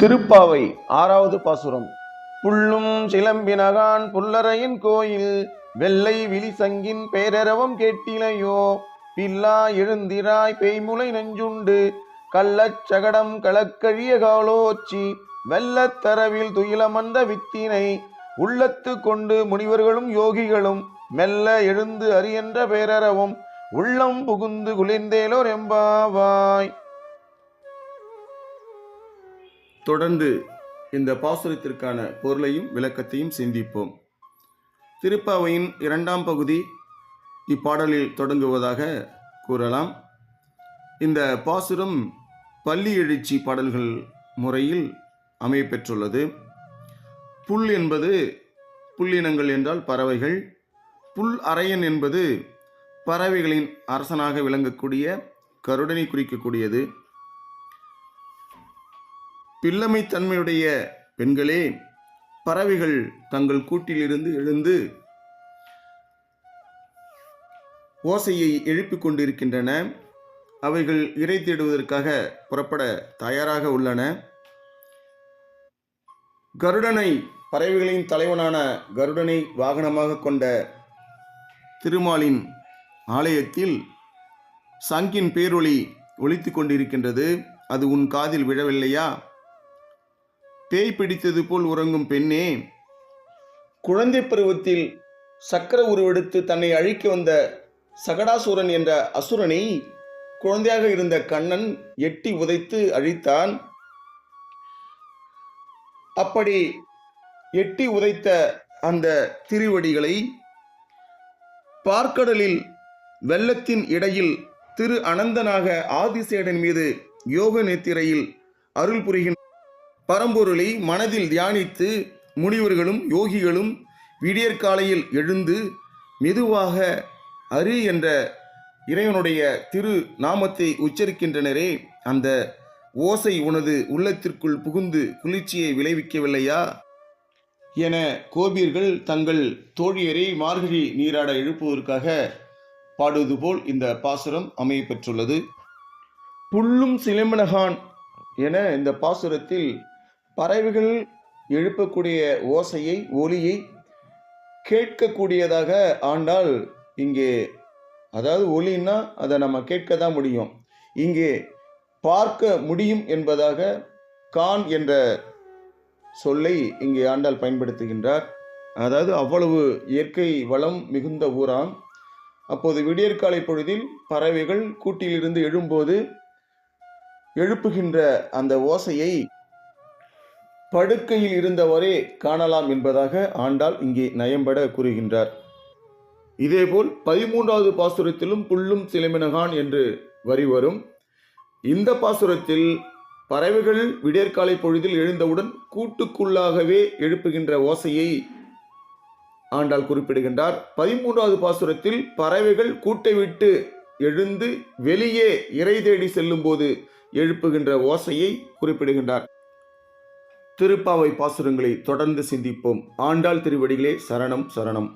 திருப்பாவை ஆறாவது பாசுரம். புள்ளும் சிலம்பினகான் புல்லறையின் கோயில் வெள்ளை விழிசங்கின் பேரரவம் கேட்டிலையோ பில்லா எழுந்திராய் பேய்முலை நெஞ்சுண்டு கள்ளச் சகடம் களக்கழிய காலோச்சி வெள்ளத்தரவில் துயிலமந்த வித்தினை உள்ளத்து கொண்டு முனிவர்களும் யோகிகளும் மெல்ல எழுந்து அறியென்ற பேரரவும் உள்ளம் புகுந்து குளிர்ந்தேலோர் எம்பாவாய். தொடர்ந்து இந்த பாசுரத்திற்கான பொருளையும் விளக்கத்தையும் சிந்திப்போம். திருப்பாவையின் இரண்டாம் பகுதி இப்பாடலில் தொடங்குவதாக கூறலாம். இந்த பாசுரம் பள்ளி எழுச்சி பாடல்கள் முறையில் அமையப்பெற்றுள்ளது. புல் என்பது புல்லினங்கள் என்றால் பறவைகள். புல் அரையன் என்பது பறவைகளின் அரசனாக விளங்கக்கூடிய கருடனை குறிக்கக்கூடியது. பில்லமை தன்மையுடைய பெண்களே பறவைகள் தங்கள் கூட்டிலிருந்து எழுந்து ஓசையை எழுப்பிக் கொண்டிருக்கின்றன. அவைகள் இறை தேடுவதற்காக புறப்பட தயாராக உள்ளன. கருடனை பறவைகளின் தலைவனான கருடனை வாகனமாக கொண்ட திருமாலின் ஆலயத்தில் சங்கின் பேரொளி ஒழித்து கொண்டிருக்கின்றது. அது உன் காதில் விழவில்லையா? பேய் பிடித்தது போல் உறங்கும் பெண்ணே. குழந்தை பருவத்தில் சக்கர உருவெடுத்து தன்னை அழிக்க வந்த சகடாசுரன் என்ற அசுரனை குழந்தையாக இருந்த கண்ணன் எட்டி உதைத்து அழித்தான். அப்படி எட்டி உதைத்த அந்த திருவடிகளை பார்க்கடலில் வெள்ளத்தின் இடையில் திரு அனந்தனாக ஆதிசேடன் மீது யோக நேத்திரையில் அருள் புரிகின்ற பரம்பொருளை மனதில் தியானித்து முனிவர்களும் யோகிகளும் விடியற்காலையில் எழுந்து மெதுவாக அரி என்ற இறைவனுடைய திரு நாமத்தை உச்சரிக்கின்றனரே. அந்த ஓசை உனது உள்ளத்திற்குள் புகுந்து குளிர்ச்சியை விளைவிக்கவில்லையா? என கோபியர்கள் தங்கள் தோழியரை மார்கழி நீராட எழுப்புவதற்காக பாடுவது போல் இந்த பாசுரம் அமையப்பெற்றுள்ளது புல்லும் சிலம்பனகான் என இந்த பாசுரத்தில் பறவைகள் எழுப்பக்கூடிய ஓசையை ஒலியை கேட்கக்கூடியதாக ஆண்டால் இங்கே அதாவது ஒலின்னா அதை நம்ம கேட்க தான் முடியும். இங்கே பார்க்க முடியும் என்பதாக கான் என்ற சொல்லை இங்கே ஆண்டால் பயன்படுத்துகின்றார். அதாவது அவ்வளவு இயற்கை வளம் மிகுந்த ஊராம். அப்போது விடியற்காலை பொழுதில் பறவைகள் கூட்டிலிருந்து எழும்போது எழுப்புகின்ற அந்த ஓசையை படுக்கையில் இருந்தவரே காணலாம் என்பதாக ஆண்டாள் இங்கே நயம்பட கூறுகின்றார். இதேபோல் பதிமூன்றாவது பாசுரத்திலும் புல்லும் சிலமினகான் என்று வரி வரும். இந்த பாசுரத்தில் பறவைகள் விடியற்காலை பொழுதில் எழுந்தவுடன் கூட்டுக்குள்ளாகவே எழுப்புகின்ற ஓசையை ஆண்டாள் குறிப்பிடுகின்றார். பதிமூன்றாவது பாசுரத்தில் பறவைகள் கூட்டை விட்டு எழுந்து வெளியே இறை தேடி செல்லும்போது எழுப்புகின்ற ஓசையை குறிப்பிடுகின்றார். திருப்பாவை பாசுரங்களை தொடர்ந்து சிந்திப்போம். ஆண்டாள் திருவடிகளே சரணம் சரணம்.